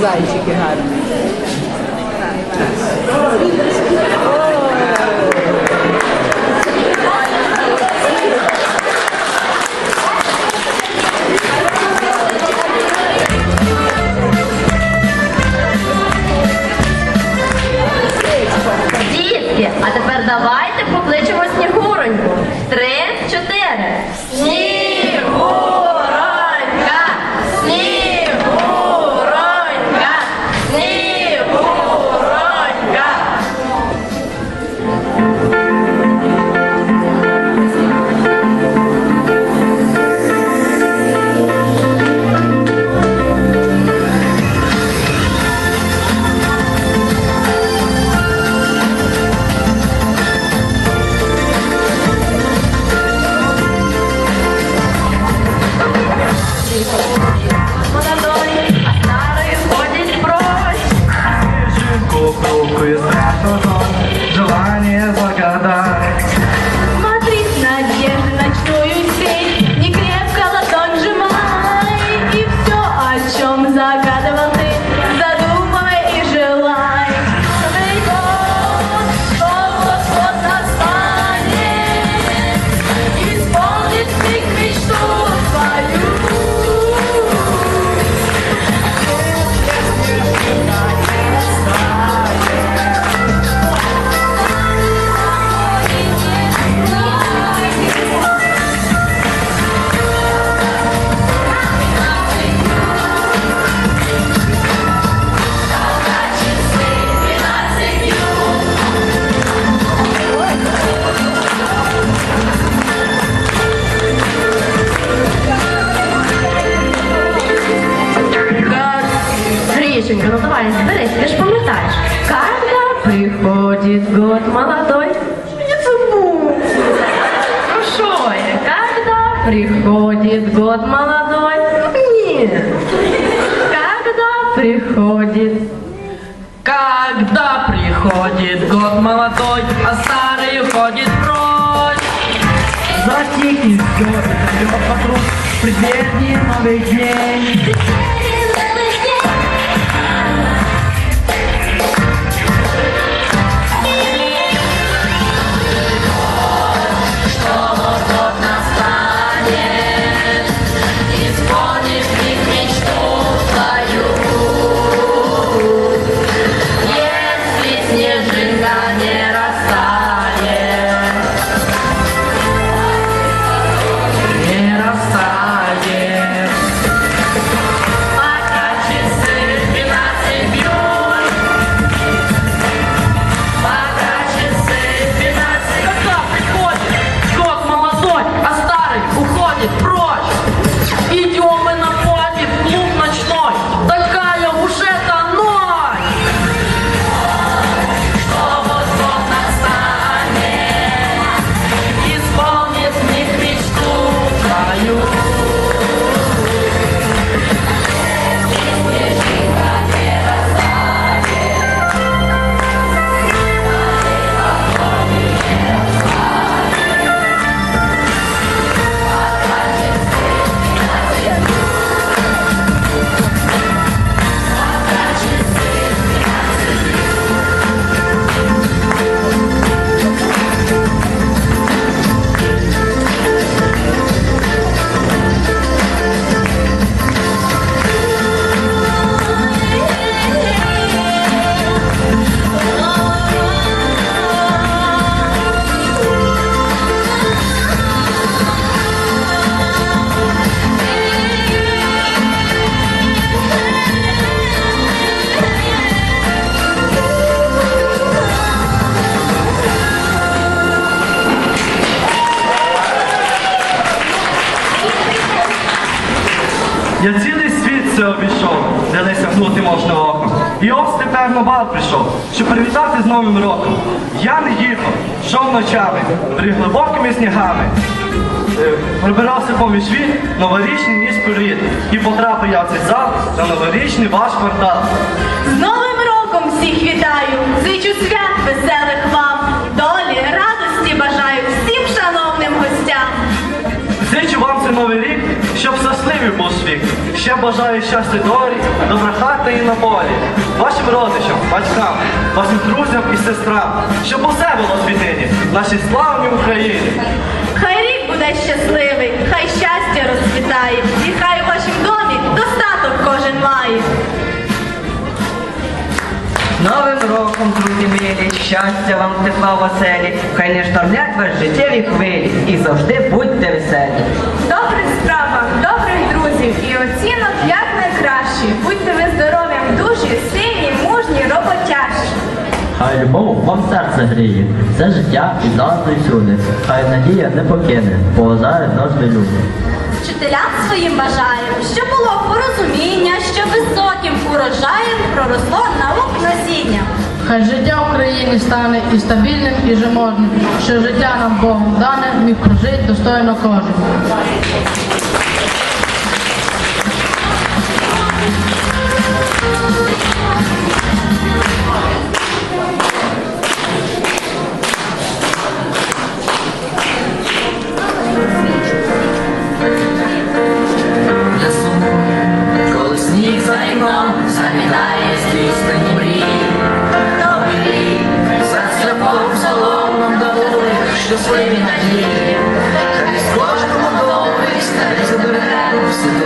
paisagem, que. Когда приходит год молодой, а старый уходит прочь. Затихнет идет вокруг, в преддверии новый день. Сягнути можна оком. І ось тепер на бал прийшов, щоб привітати з Новим роком. Я не їхав, йшов ночами, при глибокими снігами. Е, Прибирався поміж світ, новорічний ніж порід. І потрапив я в цей зал на новорічний ваш квартал. З Новим роком всіх вітаю! Зичу свят веселих вам! Долі, радості бажаю всім шановним гостям! Зичу вам цей новий рік, щоб щасливий був світ. Ще бажаю щастя долі, добра хата і на полі. Вашим родичам, батькам, вашим друзям і сестрам, щоб усе було світині, в нашій славній Україні. Хай рік буде щасливий, хай щастя розцвітає, і хай у вашім домі достаток кожен має. Новим роком, друзі милі, щастя вам тепла в оселі, хай не штормлять вас життєві хвилі, і завжди будьте веселі. Добрих справ вам, добрих друзів і оцінок як найкращі. Будьте ви здоров'ям душі, сильні, мужні, роботящі. Хай любов вам серце гріє, все життя і завжди всюди. Хай надія не покине, поважають завжди люди. Вчителям своїм бажаємо, щоб було порозуміння, що високим урожаєм проросло наук насіння. Хай життя України стане і стабільним, і жиможним, що життя нам Богом дане, міг прожити достойно кожен. Коли сніг займо, замітає з що свої надії, хай з кожного добрий стає забере все